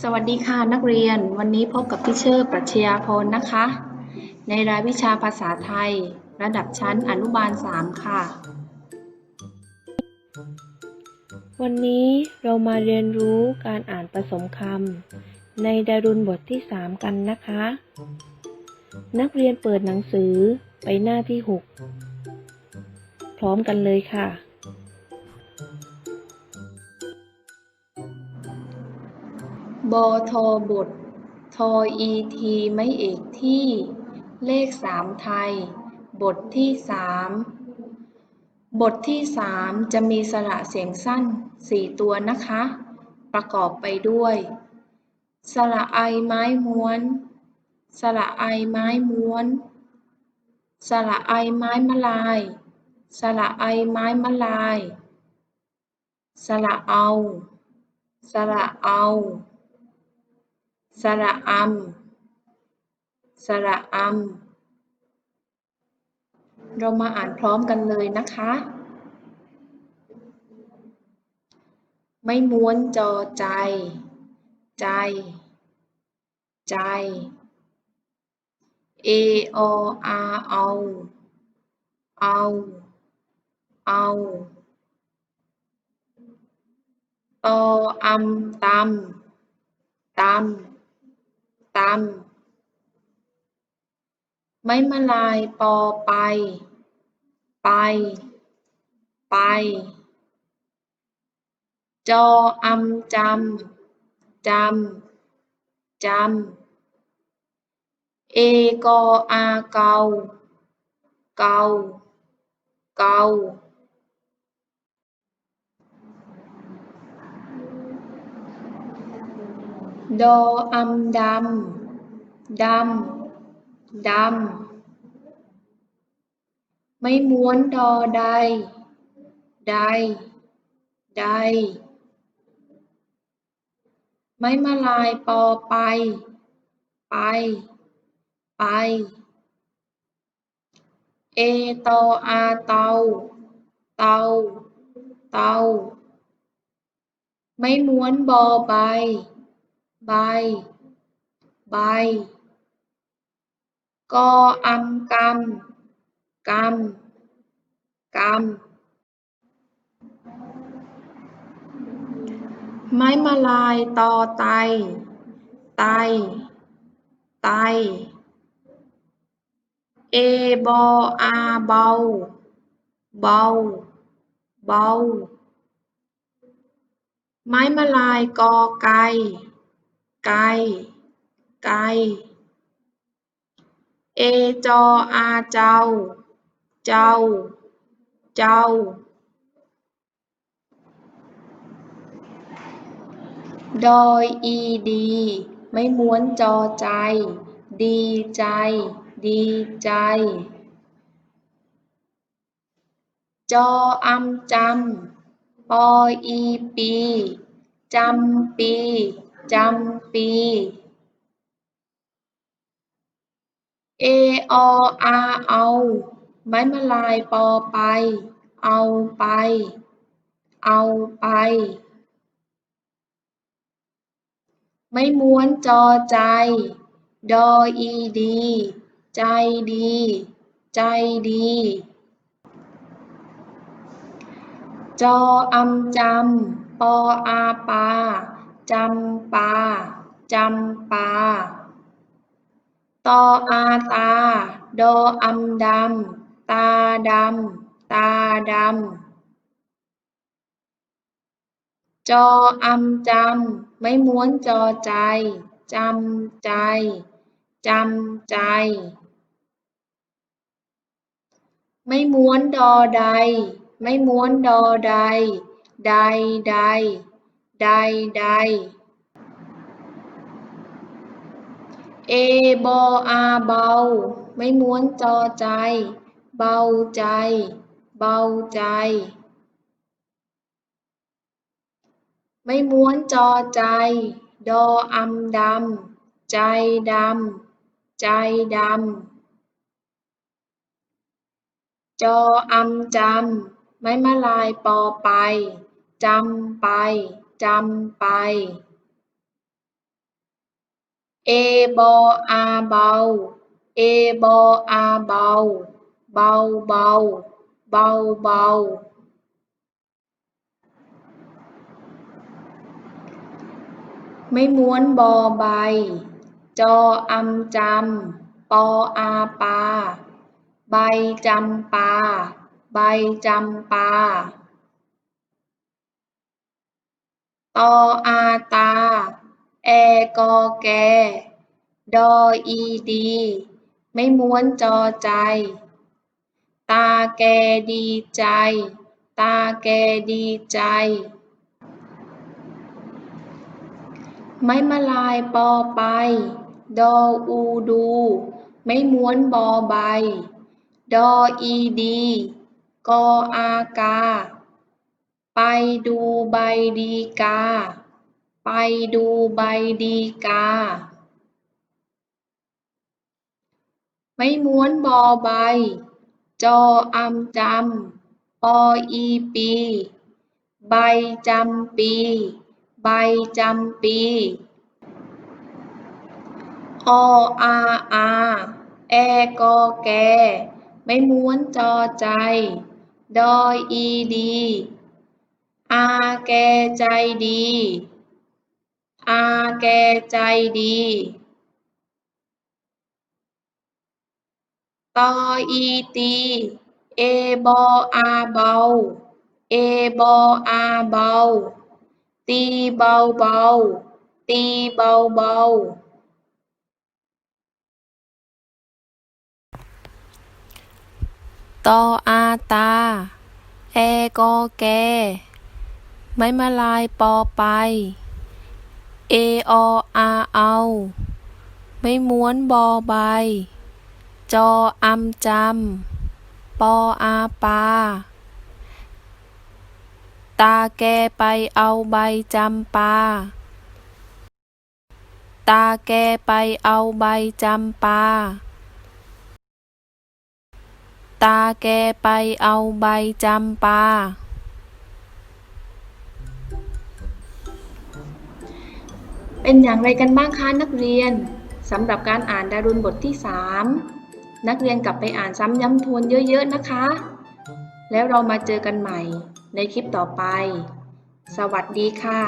สวัสดีค่ะนักเรียน วันนี้พบกับทิเชอร์ปรัชญาพรนะคะ ในรายวิชาภาษาไทย ระดับชั้นอนุบาล 3 ค่ะ วันนี้เรามาเรียนรู้การอ่านผสมคำในดารุณบทที่ 3 กันนะคะ นักเรียนเปิดหนังสือไปหน้าที่ 6 พร้อมกันเลยค่ะ บทบททอีทีไม่เอกที่ เลขสามไทย บทที่สามบทที่สามจะมีสระเสียงสั้นสี่ตัวนะคะ ประกอบไปด้วย สระไอไม้ม้วน สระไอไม้ม้วน สระไอไม้มะลาย สระไอไม้มะลาย สระเอา สระเอา สระอำสระอำเรามาอ่านพร้อมกันเลยนะคะ ไม่ม้วนจอใจ ใจ ใจ เอออาเอา เอา เอาตออำตำตำำไม้มะลายปอไป ไป ไป จออำจำ จำ จำ เอกออาเกา เกา เกาดออำดำ ดำ ดำ ไม่ม้วนดอใด ใด ใด ไม้มะลายปอไป ไป ไป เอตออาเตา เตา เตา ไม่ม้วนบอใบ ใบ ใบ กออำกำกำกำไม้มะลายตอไต ไต ไต เอบออาเบา เบา เบา ไม้มะลายกอไก่ ไก่ ไก่ เอจออาเจ้า เจ้า เจ้า ดอยอีดี ไม่ม้วนจอใจ ดีใจ ดีใจ จออำจำปออีปี จำปี จำปี เอออาเอา ไม้มะลายปอไป เอาไป เอาไป ไม่ม้วนจอใจ ดออีดี ใจดี ใจดี จออำจำ ปออาปา จำปา จำปา ตออาตา ดออำดำ ตาดำ ตาดำ จออำจำ ไม่ม้วนจอใจ จำใจ จำใจ ไม่ม้วนดอใด ไม่ม้วนดอใด ใดใด ใดใด เอบออาเบา ไม่ม้วนจอใจ เบาใจ เบาใจ ไม่ม้วนจอใจ ดออำดำ ใจดำ ใจดำ จออำจำ ไม้มะลายปอไป จำไป จำไป เอบออาเบา เอบออาเบา เบาเบา เบาเบา ไม่ม้วนบอใบ จออำจำ ปออาปา ใบจำปา ใบจำปา ตออาตา แอ กอ แก ดอ อี ดี ไม่ม้วนจอใจ ตาแกดีใจ ตาแกดีใจ ไม้มะลายปอไป ดอ อูดู ไม่ม้วนบอใบ ดอ อีดี กอ อากา ไปดูใบดีกา ไปดูใบดีกา ไม่ม้วนบอใบ จออำจำปออีปี ใบจำปี ใบจำปีออาอาแอกอแก ไม่ม้วนจอใจ ดออีดี อาแกใจดีาแกใจดี ตออีตี เอบออาเบา เอบออาเบา ตีเบาเบา ตีเบาเบาตออาตา แอกอแก ไม้มาลายปอไป เอออาเอา ไม่ม้วนบอใบ จออำจำ ปออาปา ตาแกไปเอาใบจำปา ตาแกไปเอาใบจำปา ตาแกไปเอาใบจำปา เป็นอย่างไรกันบ้างคะนักเรียนสำหรับการอ่านดารุณบทที่ 3 นักเรียนกลับไปอ่านซ้ำย้ำทวนเยอะๆนะคะ แล้วเรามาเจอกันใหม่ในคลิปต่อไป สวัสดีค่ะ